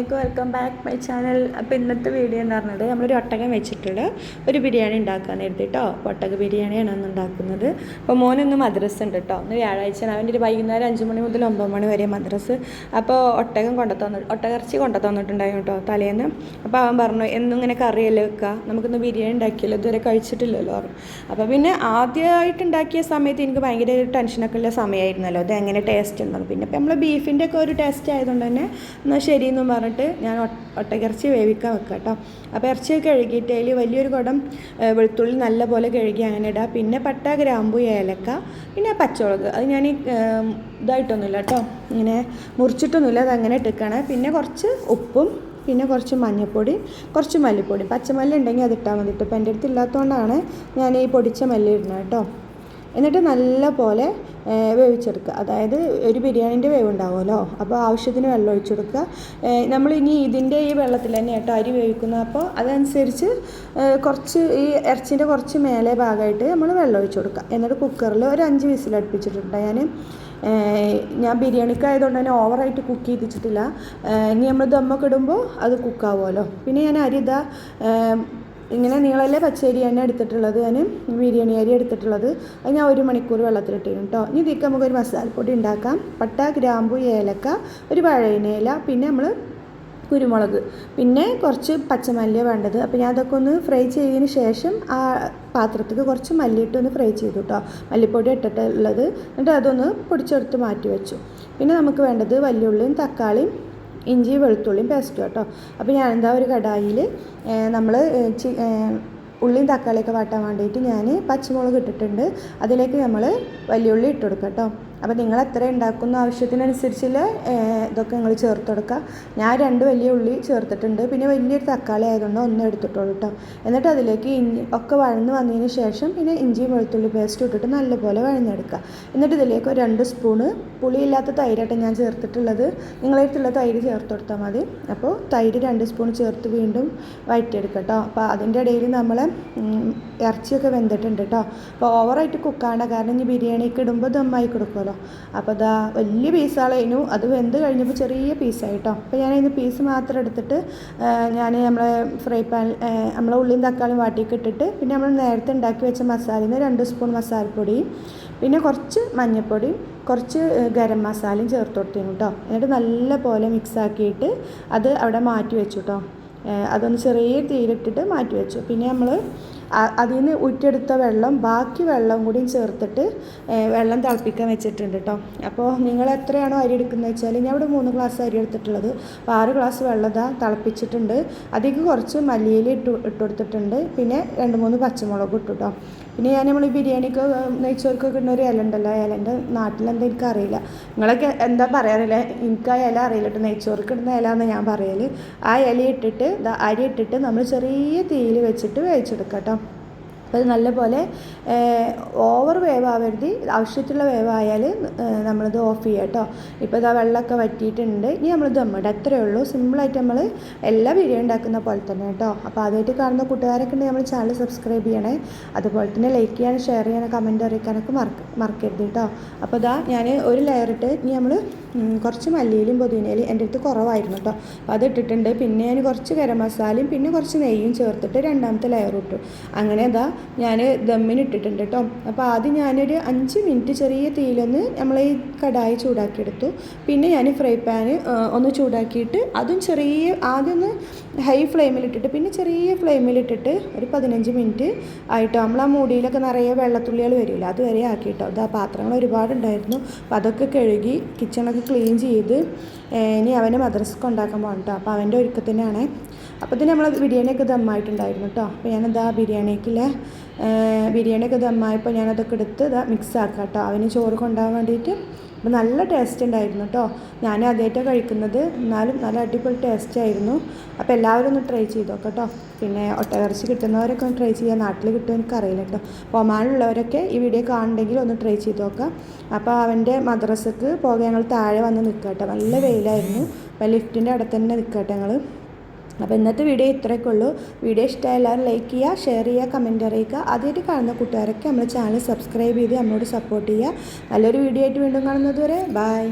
एक welcome back my channel അപ്പോൾ ഇന്നത്തെ വീഡിയോ എന്ന് പറഞ്ഞത് നമ്മളൊരു ഒട്ടകം വെച്ചിട്ടുള്ള ഒരു ബിരിയാണി ഉണ്ടാക്കാൻ നേരത്തെ കേട്ടോ ഒട്ടക ബിരിയാണിയാണ് അന്ന് ഉണ്ടാക്കുന്നത്. അപ്പോൾ മോനൊന്ന് മദ്രസ് ഉണ്ട് കേട്ടോ ഒന്ന് വ്യാഴാഴ്ച അവന്റെ ഒരു വൈകുന്നേരം അഞ്ച് മണി മുതൽ ഒമ്പത് മണി വരെ മദ്രസ്. അപ്പോൾ ഒട്ടകം കൊണ്ടു തന്നു ഒട്ടകർച്ചി കൊണ്ടു തന്നിട്ടുണ്ടായിരുന്നു കേട്ടോ തലേന്ന്. അപ്പോൾ അവൻ പറഞ്ഞു എന്നും ഇങ്ങനെ കറിയല്ലേ വെക്കുക നമുക്കൊന്ന് ബിരിയാണി ഉണ്ടാക്കിയല്ലോ. ഇതുവരെ കഴിച്ചിട്ടില്ലല്ലോ. പറഞ്ഞു. അപ്പോൾ പിന്നെ ആദ്യമായിട്ട് ഉണ്ടാക്കിയ സമയത്ത് എനിക്ക് ഭയങ്കര ഒരു ടെൻഷനൊക്കെ ഉള്ള സമയമായിരുന്നല്ലോ. അത് എങ്ങനെ ടേസ്റ്റ് ഉണ്ടാവും പിന്നെ ഇപ്പം നമ്മൾ ബീഫിന്റെ ഒക്കെ ഒരു ടേസ്റ്റ് ആയതുകൊണ്ട് തന്നെ എന്നാൽ ശരിയെന്നും പറഞ്ഞിട്ട് ഞാൻ ഒട്ടകിറച്ചി വേവിക്കാൻ വെക്കാം കേട്ടോ അപ്പോൾ ഇറച്ചി കഴുകിയിട്ട് അതിൽ വലിയൊരു കുടം വെളുത്തുള്ളി നല്ല പോലെ കഴുകി അങ്ങനെ ഇടുക പിന്നെ പട്ട ഗ്രാമ്പു ഏലക്ക പിന്നെ പച്ചമുളക്. അത് ഞാൻ ഇതായിട്ടൊന്നുമില്ല കേട്ടോ ഇങ്ങനെ മുറിച്ചിട്ടൊന്നുമില്ല. അത് അങ്ങനെ ഇട്ടിക്കാണ്. പിന്നെ കുറച്ച് ഉപ്പും പിന്നെ കുറച്ച് മഞ്ഞൾപ്പൊടി കുറച്ച് മല്ലിപ്പൊടി. പച്ചമല്ലി ഉണ്ടെങ്കിൽ അത് ഇട്ടാൽ മതി ഇപ്പം എന്റെ അടുത്ത് ഇല്ലാത്തതുകൊണ്ടാണ് ഞാൻ ഈ പൊടിച്ച മല്ലി ഇടുന്നത് കേട്ടോ എന്നിട്ട് നല്ല പോലെ വേവിച്ചെടുക്കുക. അതായത് ഒരു ബിരിയാണീന്റെ വേവ് ഉണ്ടാവുമല്ലോ അപ്പോൾ ആവശ്യത്തിന് വെള്ളം ഒഴിച്ചു കൊടുക്കുക. നമ്മൾ ഇനി ഇതിന്റെ ഈ വെള്ളത്തിൽ തന്നെ കേട്ടോ അരി വേവിക്കുന്നത് അപ്പോൾ അതനുസരിച്ച് കുറച്ച് ഈ ഇറച്ചിന്റെ കുറച്ച് മേലെ ഭാഗമായിട്ട് നമ്മൾ വെള്ളം ഒഴിച്ചു കൊടുക്കുക. എന്നിട്ട് കുക്കറിൽ ഒരു അഞ്ച് വിസിൽ അടുപ്പിച്ചിട്ടുണ്ട് ഞാൻ. ഞാൻ ബിരിയാണിക്ക് ആയതുകൊണ്ട് തന്നെ ഓവറായിട്ട് കുക്ക് ചെയ്തിട്ടില്ല. ഇനി നമ്മൾ ദമ്മൊക്കെ ഇടുമ്പോൾ അത് കുക്കാവുമല്ലോ. പിന്നെ ഞാൻ അരി ഇങ്ങനെ നീളല്ലേ തന്നെ എടുത്തിട്ടുള്ളത്. ഞാൻ ബിരിയാണി അരി എടുത്തിട്ടുള്ളത്. അത് ഞാൻ ഒരു മണിക്കൂർ വെള്ളത്തിലിട്ടിരുന്നു കേട്ടോ ഇനി ഇതിലേക്ക് നമുക്കൊരു മസാലപ്പൊടി ഉണ്ടാക്കാം. പട്ട ഗ്രാമ്പു ഏലക്ക ഒരു പഴയനേല പിന്നെ നമ്മൾ കുരുമുളക്. പിന്നെ കുറച്ച് പച്ചമല്ലിയ വേണ്ടത്. അപ്പോൾ ഞാൻ അതൊക്കെ ഒന്ന് ഫ്രൈ ചെയ്തതിന് ശേഷം ആ പാത്രത്തിൽ കുറച്ച് മല്ലിയിട്ട് ഒന്ന് ഫ്രൈ ചെയ്തു കേട്ടോ മല്ലിപ്പൊടി ഇട്ടിട്ടുള്ളത്. എന്നിട്ട് അതൊന്ന് പൊടിച്ചെടുത്ത് മാറ്റി വെച്ചു. പിന്നെ നമുക്ക് വേണ്ടത് വല്യുള്ളിയും തക്കാളിയും ഇഞ്ചി വെളുത്തുള്ളിയും പേസ്റ്റും കേട്ടോ. അപ്പോൾ ഞാൻ എന്താ ഒരു കടായിൽ നമ്മൾ ഉള്ളിയും തക്കാളിയൊക്കെ വാട്ടാൻ വേണ്ടിയിട്ട് ഞാൻ പച്ചമുളക് ഇട്ടിട്ടുണ്ട്. അതിലേക്ക് നമ്മൾ വലിയുള്ളി ഇട്ട് കൊടുക്കാം കേട്ടോ. അപ്പോൾ നിങ്ങൾ എത്ര ഉണ്ടാക്കുന്ന ആവശ്യത്തിനനുസരിച്ചുള്ള ഇതൊക്കെ നിങ്ങൾ ചേർത്ത് കൊടുക്കുക ഞാൻ രണ്ട് വലിയ ഉള്ളി ചേർത്തിട്ടുണ്ട്. പിന്നെ വലിയൊരു തക്കാളി ആയതുകൊണ്ട് ഒന്നും എടുത്തിട്ടുള്ളൂ കേട്ടോ എന്നിട്ട് അതിലേക്ക് ഇഞ്ചി ഒക്കെ വഴന്ന് വന്നതിന് ശേഷം പിന്നെ ഇഞ്ചിയും വെളുത്തുള്ളി പേസ്റ്റ് ഇട്ടിട്ട് നല്ലപോലെ വഴഞ്ഞെടുക്കുക എന്നിട്ട് ഇതിലേക്ക് ഒരു രണ്ട് സ്പൂണ് പുളിയില്ലാത്ത തൈരായിട്ട് ഞാൻ ചേർത്തിട്ടുള്ളത്. നിങ്ങളെ അടുത്തുള്ള തൈര് ചേർത്ത് കൊടുത്താൽ മതി. അപ്പോൾ തൈര് രണ്ട് സ്പൂൺ ചേർത്ത് വീണ്ടും വഴറ്റിയെടുക്കുക കേട്ടോ അപ്പോൾ അതിന്റെ ഇടയിൽ നമ്മൾ ഇറച്ചിയൊക്കെ വെന്തിട്ടുണ്ട് കേട്ടോ അപ്പോൾ ഓവറായിട്ട് കുക്കാണ്ട കാരണം ഇനി ബിരിയാണിക്ക് ഇടുമ്പോൾ ദമ്മായി കൊടുക്കുമല്ലോ അപ്പോൾ അതാ വലിയ പീസുകളായിരുന്നു അത് വെന്ത് കഴിഞ്ഞപ്പോൾ ചെറിയ പീസായിട്ടോ അപ്പോൾ ഞാൻ ഇതിന് പീസ് മാത്രം എടുത്തിട്ട് ഞാൻ നമ്മളെ ഫ്രൈ പാൻ നമ്മളെ ഉള്ളിയും തക്കാളിയും വാട്ടിയൊക്കെ ഇട്ടിട്ട് പിന്നെ നമ്മൾ നേരത്തെ ഉണ്ടാക്കി വെച്ച മസാലയിൽ രണ്ട് സ്പൂൺ മസാലപ്പൊടിയും പിന്നെ കുറച്ച് മഞ്ഞൾപ്പൊടിയും കുറച്ച് ഗരം മസാലയും ചേർത്ത് കൊടുത്തിരുന്നു കേട്ടോ എന്നിട്ട് നല്ല പോലെ മിക്സ് ആക്കിയിട്ട് അത് അവിടെ മാറ്റി വെച്ചു കേട്ടോ അതൊന്ന് ചെറിയ തീയിലിട്ടിട്ട് മാറ്റി വെച്ചു. പിന്നെ നമ്മൾ അതിൽ നിന്ന് ഉറ്റെടുത്ത വെള്ളം ബാക്കി വെള്ളം കൂടിയും ചേർത്തിട്ട് വെള്ളം തിളപ്പിക്കാൻ വെച്ചിട്ടുണ്ട് കേട്ടോ അപ്പോൾ നിങ്ങൾ എത്രയാണോ അരി എടുക്കുന്നത് വെച്ചാൽ ഞാൻ ഇവിടെ മൂന്ന് ഗ്ലാസ് അരി എടുത്തിട്ടുള്ളത്. അപ്പോൾ ആറ് ഗ്ലാസ് വെള്ളം ഇതാ തിളപ്പിച്ചിട്ടുണ്ട്. അതിലേക്ക് കുറച്ച് മല്ലിയില ഇട്ട് ഇട്ട് കൊടുത്തിട്ടുണ്ട്. പിന്നെ രണ്ട് മൂന്ന് പച്ചമുളക് ഇട്ടു കേട്ടോ പിന്നെ ഞാൻ നമ്മൾ ബിരിയാണിക്ക് നെയ്ച്ചോർക്കൊക്കെ ഇടുന്ന ഒരു ഇല ഉണ്ടല്ലോ ഇലന്റെ നാട്ടിലെന്താ എനിക്കറിയില്ല. നിങ്ങളൊക്കെ എന്താ പറയാറില്ല? എനിക്ക് ആ ഇല അറിയില്ല കേട്ടോ നെയ്ച്ചോർക്ക് ഇടുന്ന ഇല എന്ന് ഞാൻ പറയൽ ആ ഇല ഇട്ടിട്ട് അരി ഇട്ടിട്ട് നമ്മൾ ചെറിയ തീയിൽ വെച്ചിട്ട് വേവിച്ചെടുക്കാം കേട്ടോ അപ്പോൾ നല്ലപോലെ ഓവർ വേവാവരുത് ആവശ്യത്തിലുള്ള വേവായാൽ നമ്മളിത് ഓഫ് ചെയ്യുക കേട്ടോ ഇപ്പോൾ ഇതാ വെള്ളമൊക്കെ വറ്റിയിട്ടുണ്ട്. ഇനി നമ്മൾ ദമ്മിടുക അത്രയേ ഉള്ളൂ. സിമ്പിളായിട്ട് നമ്മൾ എല്ലാ ബിരിയാണി ഉണ്ടാക്കുന്ന പോലെ തന്നെ കേട്ടോ അപ്പോൾ ആദ്യമായിട്ട് കാണുന്ന കൂട്ടുകാരൊക്കെ ഉണ്ടെങ്കിൽ നമ്മൾ ചാനൽ സബ്സ്ക്രൈബ് ചെയ്യണേ. അതുപോലെ തന്നെ ലൈക്ക് ചെയ്യാനും ഷെയർ ചെയ്യാനും കമന്റ് അറിയിക്കാനൊക്കെ മറക്ക മറക്കരുത് കേട്ടോ അപ്പോൾ ഇതാ ഞാൻ ഒരു ലെയർ ഇട്ട് ഇനി നമ്മൾ കുറച്ച് മല്ലിയിലും പുതിനയിലും എന്റെ അടുത്ത് കുറവായിരുന്നു കേട്ടോ അപ്പോൾ അത് ഇട്ടിട്ടുണ്ട്. പിന്നെ ഞാൻ കുറച്ച് ഗരം മസാലയും പിന്നെ കുറച്ച് നെയ്യും ചേർത്തിട്ട് രണ്ടാമത്തെ ലെയർ ഇട്ടു. അങ്ങനെ ഇതാ ഞാൻ ദമ്മിന് ഇട്ടിട്ടുണ്ട് കേട്ടോ അപ്പോൾ ആദ്യം ഞാനൊരു അഞ്ച് മിനിറ്റ് ചെറിയ തീയിലൊന്ന് നമ്മൾ ഈ കടായി ചൂടാക്കിയെടുത്തു. പിന്നെ ഞാൻ ഫ്രൈ പാന് ഒന്ന് ചൂടാക്കിയിട്ട് അതും ചെറിയ ആദ്യം ഒന്ന് ഹൈ ഫ്ലെയിമിലിട്ടിട്ട് പിന്നെ ചെറിയ ഫ്ലെയിമിലിട്ടിട്ട് ഒരു പതിനഞ്ച് മിനിറ്റ് ആയിട്ടോ. നമ്മൾ ആ മൂടിയിലൊക്കെ നിറയെ വെള്ളത്തുള്ളികൾ വരില്ല അതുവരെ ആക്കിയിട്ടോ. അത് ആ പാത്രങ്ങൾ ഒരുപാടുണ്ടായിരുന്നു. അപ്പോൾ അതൊക്കെ കഴുകി കിച്ചണൊക്കെ ക്ലീൻ ചെയ്ത് ഇനി അവനെ മദ്രസക്ക് ഉണ്ടാക്കാൻ പോകണം കേട്ടോ അപ്പോൾ അവന്റെ ഒരുക്കത്തിനാണ് അപ്പോൾ ഇതിന് നമ്മൾ ബിരിയാണിയൊക്കെ ദമ്മായിട്ടുണ്ടായിരുന്നു കേട്ടോ അപ്പോൾ ഞാനത് ആ ബിരിയാണിക്കില്ലേ ബിരിയാണിയൊക്കെ ദമ്മായപ്പോൾ ഞാനതൊക്കെ എടുത്ത് ഇതാ മിക്സ് ആക്കാം കേട്ടോ അവന് ചോറ് കൊണ്ടുപോകാൻ വേണ്ടിയിട്ട് അപ്പോൾ നല്ല ടേസ്റ്റ് ഉണ്ടായിരുന്നു കേട്ടോ ഞാൻ ആദ്യമായിട്ടാണ് കഴിക്കുന്നത്. എന്നാലും നല്ല അടിപൊളി ടേസ്റ്റ് ആയിരുന്നു. അപ്പോൾ എല്ലാവരും ഒന്ന് ട്രൈ ചെയ്ത് കേട്ടോ പിന്നെ ഒട്ടകറച്ചി കിട്ടുന്നവരൊക്കെ ഒന്ന് ട്രൈ ചെയ്യുക നാട്ടിൽ കിട്ടുമോ എനിക്കറിയില്ല കേട്ടോ അപ്പോൾ ഒമാനുള്ളവരൊക്കെ ഈ വീഡിയോ കാണുന്നുണ്ടെങ്കിൽ ഒന്ന് ട്രൈ ചെയ്ത് നോക്കാം അപ്പോൾ അവന്റെ മദ്രസക്ക് പോകാൻ ഞങ്ങൾ താഴെ വന്ന് നിൽക്കുക കേട്ടോ നല്ല വെയിലായിരുന്നു. അപ്പോൾ ലിഫ്റ്റിന്റെ അടുത്ത് തന്നെ നിൽക്കുക കേട്ടോ ഞങ്ങൾ അപ്പോൾ ഇന്നത്തെ വീഡിയോ ഇത്രയൊക്കെ ഉള്ളൂ. വീഡിയോ ഇഷ്ടമായ എല്ലാവരും ലൈക്ക് ചെയ്യുക ഷെയർ ചെയ്യുക കമന്റ് അറിയിക്കുക. ആദ്യമായിട്ട് കാണുന്ന കൂട്ടുകാരൊക്കെ നമ്മുടെ ചാനൽ സബ്സ്ക്രൈബ് ചെയ്ത് നമ്മളോട് സപ്പോർട്ട് ചെയ്യുക. നല്ലൊരു വീഡിയോ ആയിട്ട് വീണ്ടും കാണുന്നതുവരെ ബൈ